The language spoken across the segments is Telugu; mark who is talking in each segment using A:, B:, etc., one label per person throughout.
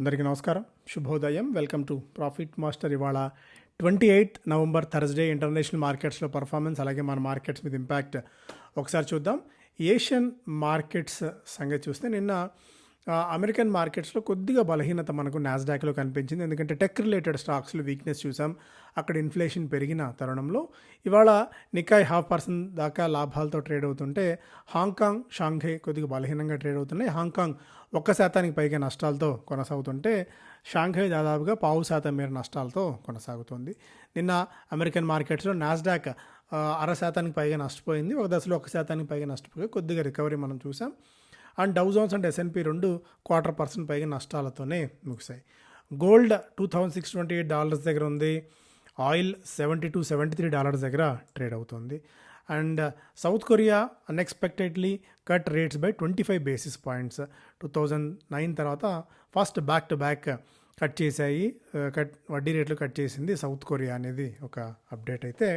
A: అందరికీ నమస్కారం. శుభోదయం. వెల్కమ్ టు ప్రాఫిట్ మాస్టర్ ఇవాళ twenty eighth November Thursday international మార్కెట్స్లో పర్ఫార్మెన్స్ అలాగే మన మార్కెట్స్ మీద ఇంపాక్ట్. ఒకసారి చూద్దాం. ఏషియన్ మార్కెట్స్ సంగతి చూస్తే నిన్న అమెరికన్ మార్కెట్స్లో కొద్దిగా బలహీనత మనకు నాస్డాక్లో కనిపించింది. ఎందుకంటే టెక్ రిలేటెడ్ స్టాక్స్లో వీక్నెస్ చూసాం. అక్కడ ఇన్ఫ్లేషన్ పెరిగిన తరుణంలో ఇవాళ నికాయ్ హాఫ్ పర్సెంట్ దాకా లాభాలతో ట్రేడ్ అవుతుంటే హాంకాంగ్ షాంఘై కొద్దిగా బలహీనంగా ట్రేడ్ అవుతున్నాయి. హాంకాంగ్ ఒక్క శాతానికి పైగా నష్టాలతో కొనసాగుతుంటే షాంఘై దాదాపుగా పావు శాతం మేర నష్టాలతో కొనసాగుతుంది. నిన్న అమెరికన్ మార్కెట్స్లో నాస్డాక్ అర శాతానికి పైగా నష్టపోయింది. ఒక దశలో ఒక శాతానికి పైగా నష్టపోయి కొద్దిగా రికవరీ మనం చూసాం. And Dow Jones and S and P రెండు క్వార్టర్ పర్సెంట్ పైగా నష్టాలతోనే ముగిశాయి. Gold two thousand six twenty eight dollars దగ్గర ఉంది. Oil seventy two seventy three dollars దగ్గర ట్రేడ్ అవుతుంది. And uh, South Korea unexpectedly cut rates by twenty five basis points two thousand nine తర్వాత first back to back cut చేశాయి. Uh, కట్ వడ్డీ రేట్లు కట్ చేసింది సౌత్ కొరియా అనేది ఒక అప్డేట్ అయితే.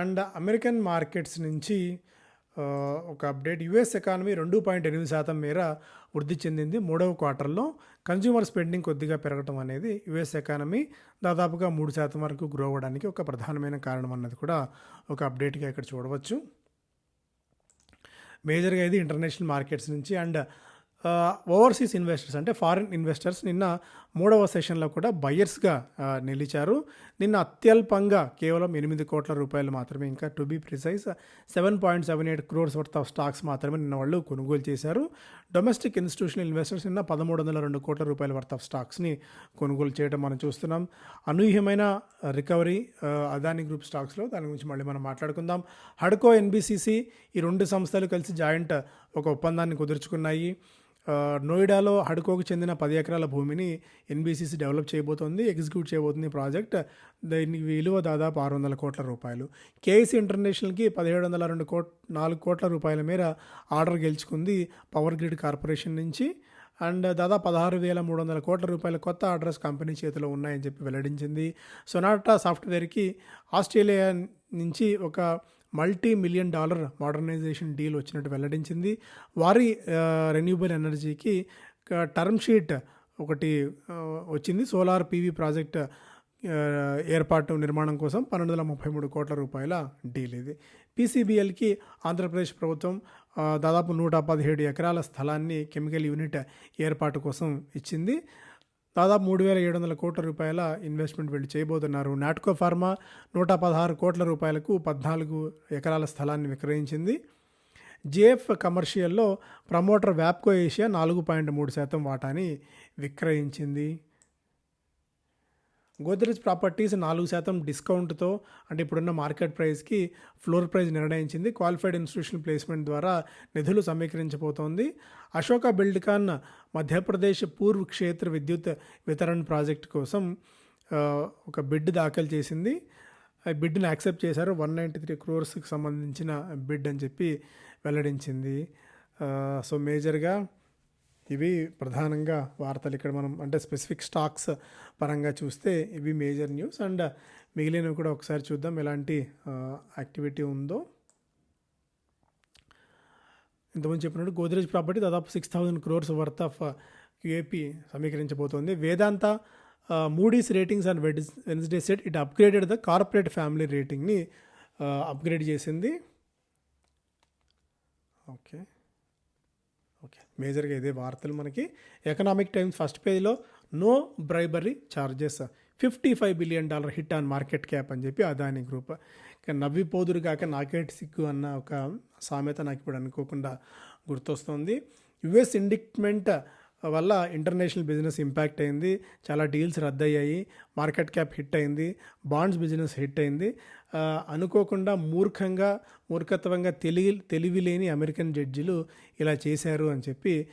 A: అండ్ అమెరికన్ మార్కెట్స్ నుంచి ఒక అప్డేట్ యుఎస్ ఎకానమీ రెండు పాయింట్ ఎనిమిది శాతం మేర వృద్ధి చెందింది. మూడవ క్వార్టర్లో కన్జ్యూమర్ స్పెండింగ్ కొద్దిగా పెరగడం అనేది యుఎస్ ఎకానమీ దాదాపుగా మూడు శాతం వరకు గ్రో అవ్వడానికి ఒక ప్రధానమైన కారణం అన్నది కూడా ఒక అప్డేట్గా ఇక్కడ చూడవచ్చు. మేజర్గా ఇది ఇంటర్నేషనల్ మార్కెట్స్ నుంచి. అండ్ ఓవర్సీస్ ఇన్వెస్టర్స్ అంటే ఫారిన్ ఇన్వెస్టర్స్ నిన్న మూడవ సెషన్లో కూడా బయర్స్గా నిలిచారు. నిన్న అత్యల్పంగా కేవలం ఎనిమిది కోట్ల రూపాయలు మాత్రమే ఇంకా to be precise seven point seven eight crores worth of stocks మాత్రమే నిన్న వాళ్ళు కొనుగోలు చేశారు. డొమెస్టిక్ ఇన్స్టిట్యూషనల్ ఇన్వెస్టర్స్ నిన్న పదమూడు వందల రెండు కోట్ల రూపాయల వర్త్ ఆఫ్ స్టాక్స్ని కొనుగోలు చేయడం మనం చూస్తున్నాం. అనూహ్యమైన రికవరీ అదాని గ్రూప్ స్టాక్స్లో దాని గురించి మళ్ళీ మనం మాట్లాడుకుందాం. హడ్కో ఎన్బిసిసి ఈ రెండు సంస్థలు కలిసి జాయింట్ ఒక ఒప్పందాన్ని కుదుర్చుకున్నాయి. నోయిడాలో హడ్కోకు చెందిన పది ఎకరాల భూమిని ఎన్బిసిసి డెవలప్ చేయబోతోంది ఎగ్జిక్యూట్ చేయబోతుంది ప్రాజెక్ట్. దీని విలువ దాదాపు ఆరు వందల కోట్ల రూపాయలు. కేఎస్సి ఇంటర్నేషనల్కి పదిహేడు వందల రెండు కోట్ నాలుగు కోట్ల రూపాయల మేర ఆర్డర్ గెలుచుకుంది పవర్ గ్రిడ్ కార్పొరేషన్ నుంచి. అండ్ దాదాపు పదహారు వేల మూడు వందల కోట్ల రూపాయల కొత్త ఆర్డర్స్ కంపెనీ చేతిలో ఉన్నాయని చెప్పి వెల్లడించింది. సొనాటా సాఫ్ట్వేర్కి ఆస్ట్రేలియా నుంచి ఒక multi million dollar modernisation deal వచ్చినట్టు వెల్లడించింది. వారి రెన్యూబుల్ ఎనర్జీకి టర్మ్ షీట్ ఒకటి వచ్చింది. సోలార్ పీవీ ప్రాజెక్ట్ ఏర్పాటు నిర్మాణం కోసం పన్నెండు వందల ముప్పై మూడు కోట్ల రూపాయల డీల్ ఇది. పీసీబీఎల్కి ఆంధ్రప్రదేశ్ ప్రభుత్వం దాదాపు నూట పదిహేడు ఎకరాల స్థలాన్ని కెమికల్ యూనిట్ ఏర్పాటు కోసం ఇచ్చింది. దాదాపు మూడు వేల ఏడు వందల కోట్ల రూపాయల ఇన్వెస్ట్మెంట్ వీళ్ళు చేయబోతున్నారు. నాట్కో ఫార్మా నూట పదహారు కోట్ల రూపాయలకు పద్నాలుగు ఎకరాల స్థలాన్ని విక్రయించింది. జేఎఫ్ కమర్షియల్లో ప్రమోటర్ వ్యాప్కో ఏషియా నాలుగు పాయింట్ మూడు శాతం వాటాని విక్రయించింది. గోద్రేజ్ ప్రాపర్టీస్ నాలుగు శాతం డిస్కౌంట్తో అంటే ఇప్పుడున్న మార్కెట్ ప్రైస్కి ఫ్లోర్ ప్రైస్ నిర్ణయించింది. క్వాలిఫైడ్ ఇన్స్టిట్యూషన్ ప్లేస్మెంట్ ద్వారా నిధులు సమీకరించబోతోంది. అశోక బిల్డ్కాన్ మధ్యప్రదేశ్ పూర్వ్ క్షేత్ర విద్యుత్ వితరణ ప్రాజెక్ట్ కోసం ఒక బిడ్ దాఖలు చేసింది. ఆ బిడ్ని యాక్సెప్ట్ చేశారు. వన్ నైంటీ త్రీ క్రోర్స్కి సంబంధించిన బిడ్ అని చెప్పి వెల్లడించింది. సో మేజర్గా ఇవి ప్రధానంగా వార్తలు ఇక్కడ మనం అంటే స్పెసిఫిక్ స్టాక్స్ పరంగా చూస్తే ఇవి మేజర్ న్యూస్ అండ్ మిగిలినవి కూడా ఒకసారి చూద్దాం ఎలాంటి యాక్టివిటీ ఉందో. ఇంతకుముందు చెప్పినట్టు గోద్రేజ్ ప్రాపర్టీ దాదాపు six thousand crores worth of QIP సమీకరించబోతోంది. Vedanta Moody's ratings and Wednesday said it upgraded the corporate family రేటింగ్ని upgrade చేసింది. Okay okay. మేజర్గా ఇదే వార్తలు మనకి. ఎకనామిక్ టైమ్స్ ఫస్ట్ పేజ్లో no bribery charges fifty five billion dollar hit on market cap అని చెప్పి అదాని గ్రూప్. నవ్విపోదురు కాక నాకేటి సిగ్గు అన్న ఒక సామెత నాకు ఇప్పుడు అనుకోకుండా గుర్తొస్తుంది. యుఎస్ ఇండిక్మెంట్ వల్ల ఇంటర్నేషనల్ బిజినెస్ ఇంపాక్ట్ అయింది. చాలా డీల్స్ రద్దయ్యాయి. మార్కెట్ క్యాప్ హిట్ అయింది. బాండ్స్ బిజినెస్ హిట్ అయింది. అనుకోకుండా మూర్ఖంగా మూర్ఖత్వంగా తెలివి తెలివి లేని అమెరికన్ జడ్జిలు ఇలా చేశారు అని చెప్పి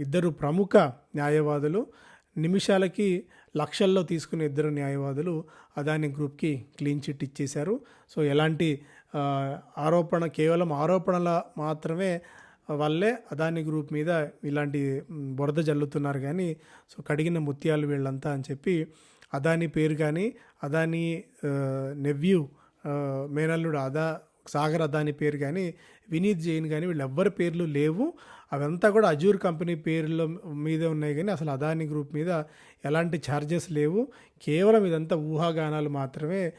A: ఇద్దరు ప్రముఖ న్యాయవాదులు నిమిషాలకి లక్షల్లో తీసుకునే ఇద్దరు న్యాయవాదులు అదాని గ్రూప్కి క్లీన్ చిట్ ఇచ్చేశారు. సో ఎలాంటి ఆరోపణ కేవలం ఆరోపణల మాత్రమే వల్లే అదాని గ్రూప్ మీద ఇలాంటి బురద జల్లుతున్నారు కానీ సో కడిగిన ముత్యాలు వీళ్ళంతా అని చెప్పి అదాని పేరు కానీ అదాని నెవ్యూ మేనల్లుడు అదా సాగర్ అదాని పేరు కానీ వినీత్ జైన్ కానీ వీళ్ళెవ్వరి పేర్లు లేవు. అవంతా కూడా అజూర్ కంపెనీ పేర్ల మీదే ఉన్నాయి కానీ అసలు అదాని గ్రూప్ మీద ఎలాంటి ఛార్జెస్ లేవు. కేవలం ఇదంతా ఊహాగానాలు మాత్రమే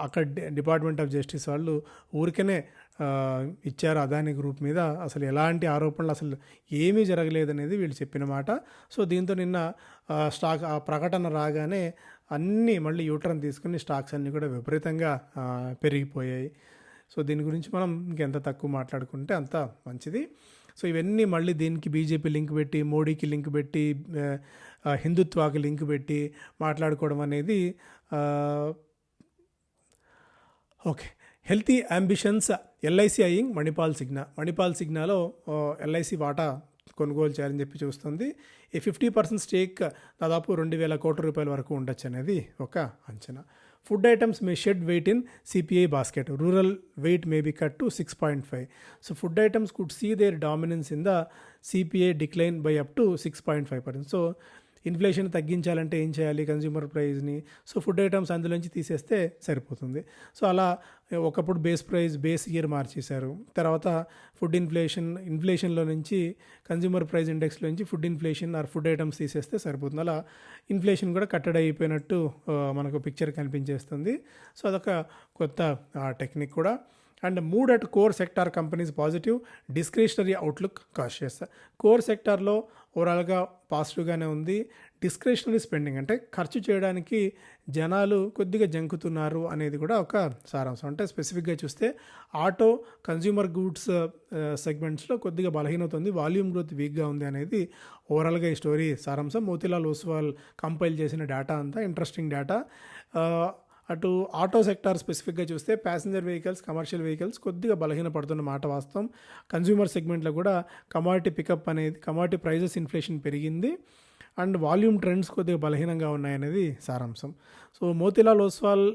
A: అక్కడ డిపార్ట్మెంట్ ఆఫ్ జస్టిస్ వాళ్ళు ఊరికనే ఇచ్చారు అదాని గ్రూప్ మీద. అసలు ఎలాంటి ఆరోపణలు అసలు ఏమీ జరగలేదనేది వీళ్ళు చెప్పిన మాట. సో దీంతో నిన్న స్టాక్ ఆ ప్రకటన రాగానే అన్నీ మళ్ళీ యూటర్న్ తీసుకుని స్టాక్స్ అన్నీ కూడా విపరీతంగా పెరిగిపోయాయి. సో దీని గురించి మనం ఇంకెంత తక్కువ మాట్లాడుకుంటే అంత మంచిది. సో ఇవన్నీ మళ్ళీ దీనికి బీజేపీ లింక్ పెట్టి మోడీకి లింక్ పెట్టి హిందుత్వాకి లింక్ పెట్టి మాట్లాడుకోవడం అనేది okay. Healthy ambitions LIC eyeing Manipal Cigna. Manipal సిగ్నాలో LIC వాటా కొనుగోలు చేయాలని చెప్పి చూస్తుంది. ఈ ఫిఫ్టీ పర్సెంట్ స్టేక్ దాదాపు రెండు వేల కోట్ల రూపాయల వరకు ఉండొచ్చు అనేది ఒక అంచనా. Food items may shed weight in CPI basket. Rural weight may be cut to six point five. So food items could see their dominance in the CPI decline by up to six point five percent. So inflation తగ్గించాలంటే ఏం చేయాలి? కన్జ్యూమర్ ప్రైస్ని సో ఫుడ్ ఐటమ్స్ అందులోంచి తీసేస్తే సరిపోతుంది. సో అలా ఒకప్పుడు బేస్ ప్రైస్ బేస్ ఇయర్ మార్చేశారు. తర్వాత ఫుడ్ ఇన్ఫ్లేషన్ ఇన్ఫ్లేషన్లో నుంచి కన్జ్యూమర్ ప్రైస్ ఇండెక్స్లో నుంచి food inflation or food items తీసేస్తే సరిపోతుంది. అలా ఇన్ఫ్లేషన్ కూడా కట్టడి అయిపోయినట్టు మనకు పిక్చర్ కనిపించేస్తుంది. సో అదొక కొత్త టెక్నిక్ కూడా. And mood at core sector companies positive discretionary outlook cautious core సెక్టార్లో ఓవరాల్గా పాజిటివ్గానే ఉంది. డిస్క్రిషనరీ స్పెండింగ్ అంటే ఖర్చు చేయడానికి జనాలు కొద్దిగా జంకుతున్నారు అనేది కూడా ఒక సారాంశం. అంటే స్పెసిఫిక్గా చూస్తే ఆటో కన్జ్యూమర్ గూడ్స్ సెగ్మెంట్స్లో కొద్దిగా బలహీనత ఉంది. వాల్యూమ్ గ్రోత్ వీక్గా ఉంది అనేది ఓవరాల్గా ఈ స్టోరీ సారాంశం. మోతిలాల్ ఓస్వాల్ కంపైల్ చేసిన డేటా అంతా ఇంట్రెస్టింగ్ డేటా అటు ఆటో సెక్టార్ స్పెసిఫిక్గా చూస్తే ప్యాసింజర్ వెహికల్స్ కమర్షియల్ వెహికల్స్ కొద్దిగా బలహీన పడుతున్న మాట వాస్తవం. కన్జ్యూమర్ సెగ్మెంట్లో కూడా కమాడిటీ పికప్ అనేది కమాడిటీ ప్రైజెస్ ఇన్ఫ్లేషన్ పెరిగింది. అండ్ వాల్యూమ్ ట్రెండ్స్ కొద్దిగా బలహీనంగా ఉన్నాయనేది సారాంశం. సో మోతిలాల్ ఓస్వాల్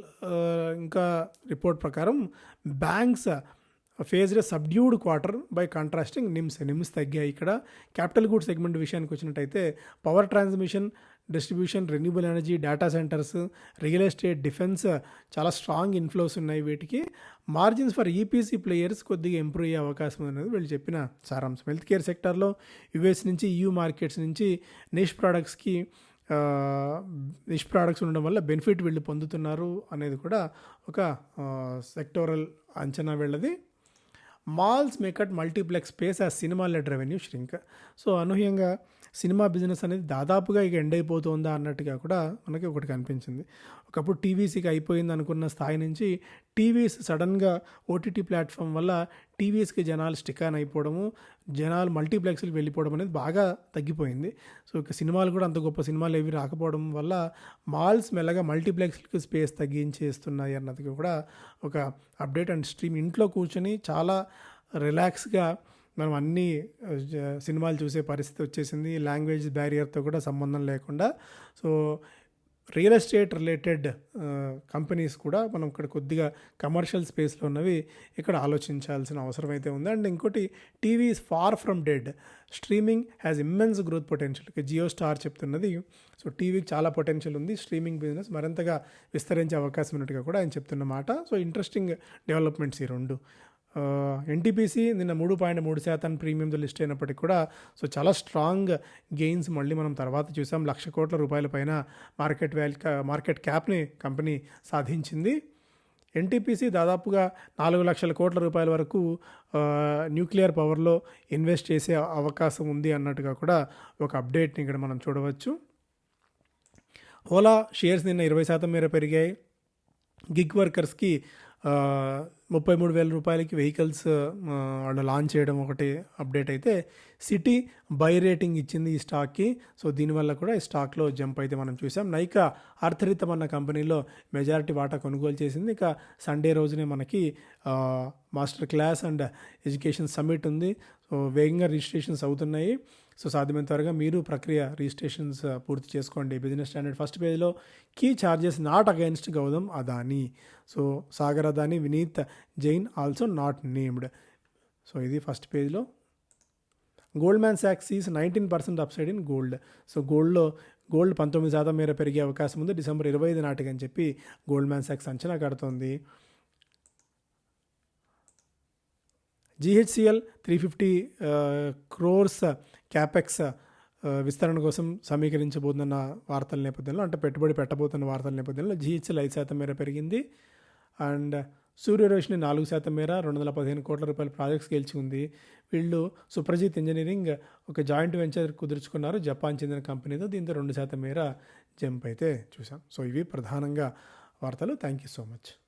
A: ఇంకా రిపోర్ట్ ప్రకారం banks faced subdued quarter by contrasting NIMs NIMs తగ్గాయి. ఇక్కడ క్యాపిటల్ గూడ్ సెగ్మెంట్ విషయానికి వచ్చినట్టయితే power transmission distribution renewable energy data centres real estate defence చాలా స్ట్రాంగ్ ఇన్ఫ్లోస్ ఉన్నాయి. వీటికి మార్జిన్స్ ఫర్ ఈపీసీ ప్లేయర్స్ కొద్దిగా ఇంప్రూవ్ అయ్యే అవకాశం ఉంది అనేది వీళ్ళు చెప్పిన సారాంశం. హెల్త్ కేర్ సెక్టార్లో యుఎస్ నుంచి యూ మార్కెట్స్ నుంచి నిష్ ప్రోడక్ట్స్కి నిష్ ప్రోడక్ట్స్ ఉండడం వల్ల బెనిఫిట్ వీళ్ళు పొందుతున్నారు అనేది కూడా ఒక సెక్టోరల్ అంచనా వీళ్ళది. మాల్స్ మేకట్ మల్టీప్లెక్స్ స్పేస్ ఆ cinema led revenue shrink so అనూహ్యంగా సినిమా బిజినెస్ అనేది దాదాపుగా ఇక ఎండ్ అయిపోతుందా అన్నట్టుగా కూడా మనకి ఒకటి కనిపించింది. ఒకప్పుడు టీవీసీకి అయిపోయింది అనుకున్న స్థాయి నుంచి టీవీస్ సడన్గా ఓటీటీ ప్లాట్ఫామ్ వల్ల టీవీస్కి జనాలు స్టిక్ ఆన్ అయిపోవడము జనాలు మల్టీప్లెక్స్కి వెళ్ళిపోవడం అనేది బాగా తగ్గిపోయింది. సో ఇక సినిమాలు కూడా అంత గొప్ప సినిమాలు ఏవి రాకపోవడం వల్ల మాల్స్ మెల్లగా మల్టీప్లెక్స్కి స్పేస్ తగ్గించేస్తున్నాయి అన్నది కూడా ఒక అప్డేట్ అండ్ స్ట్రీమ్. ఇంట్లో కూర్చొని చాలా రిలాక్స్గా మనం అన్ని సినిమాలు చూసే పరిస్థితి వచ్చేసింది. లాంగ్వేజ్ బ్యారియర్తో కూడా సంబంధం లేకుండా. So real estate related companies కూడా మనం ఇక్కడ కొద్దిగా కమర్షియల్ స్పేస్లో ఉన్నవి ఇక్కడ ఆలోచించాల్సిన అవసరం అయితే ఉంది. అండ్ ఇంకోటి TV is far from dead. Streaming has immense growth potential. Jio Star చెప్తున్నది. సో టీవీకి చాలా పొటెన్షియల్ ఉంది. స్ట్రీమింగ్ బిజినెస్ మరింతగా విస్తరించే అవకాశం ఉన్నట్టుగా కూడా ఆయన చెప్తున్నమాట సో ఇంట్రెస్టింగ్ డెవలప్మెంట్స్ ఈ రెండు. ఎన్టీపీసీ నిన్న మూడు పాయింట్ మూడు శాతం ప్రీమియంతో లిస్ట్ అయినప్పటికీ కూడా సో చాలా స్ట్రాంగ్ గెయిన్స్ మళ్ళీ మనం తర్వాత చూసాం. లక్ష కోట్ల రూపాయల పైన మార్కెట్ వాల్యూ మార్కెట్ క్యాప్ని కంపెనీ సాధించింది. ఎన్టీపీసీ దాదాపుగా నాలుగు లక్షల కోట్ల రూపాయల వరకు న్యూక్లియర్ పవర్లో ఇన్వెస్ట్ చేసే అవకాశం ఉంది అన్నట్టుగా కూడా ఒక అప్డేట్ని ఇక్కడ మనం చూడవచ్చు. ఓలా షేర్స్ నిన్న ఇరవై శాతం మేర పెరిగాయి. గిగ్ వర్కర్స్కి ముప్పై మూడు వేల రూపాయలకి వెహికల్స్ వాళ్ళు లాంచ్ చేయడం ఒకటి అప్డేట్ అయితే సిటీ బై రేటింగ్ ఇచ్చింది ఈ స్టాక్కి. సో దీనివల్ల కూడా ఈ స్టాక్లో జంప్ అయితే మనం చూసాం. నైకా అర్థరితం అన్న కంపెనీలో మెజారిటీ వాటా కొనుగోలు చేసింది. ఇక సండే రోజునే మనకి master class and education summit ఉంది. సో వేగంగా రిజిస్ట్రేషన్స్ అవుతున్నాయి. సో సాధ్యమైన త్వరగా మీరు ప్రక్రియ రిజిస్ట్రేషన్స్ పూర్తి చేసుకోండి. బిజినెస్ స్టాండర్డ్ ఫస్ట్ పేజ్లో key charges not against Gautam Adani. So Sagar Adani Vineet Jain also not named so ఇది ఫస్ట్ పేజ్లో Goldman socks is nineteen percent upside in gold so గోల్డ్లో గోల్డ్ పంతొమ్మిది శాతం మేర పెరిగే అవకాశం ఉంది. డిసెంబర్ ఇరవై ఐదు నాటికి అని చెప్పి గోల్డ్ మ్యాన్ సాక్స్ అంచనా కడుతోంది. GHCL three fifty crores capex విస్తరణ కోసం సమీకరించబోతున్న వార్తల నేపథ్యంలో అంటే పెట్టుబడి పెట్టబోతున్న వార్తల నేపథ్యంలో జిహెచ్ఎల్ ఐదు శాతం మేర పెరిగింది. అండ్ సూర్యరోషిని నాలుగు శాతం మేర రెండు వందల పదిహేను కోట్ల రూపాయల ప్రాజెక్ట్స్ గెలిచి ఉంది. వీళ్ళు సుప్రజిత్ ఇంజనీరింగ్ ఒక జాయింట్ వెంచర్ కుదుర్చుకున్నారు. జపాన్ చెందిన కంపెనీతో దీంతో రెండు శాతం మేర జంప్ అయితే చూసాం సో ఇవి ప్రధానంగా వార్తలు. Thank you so much.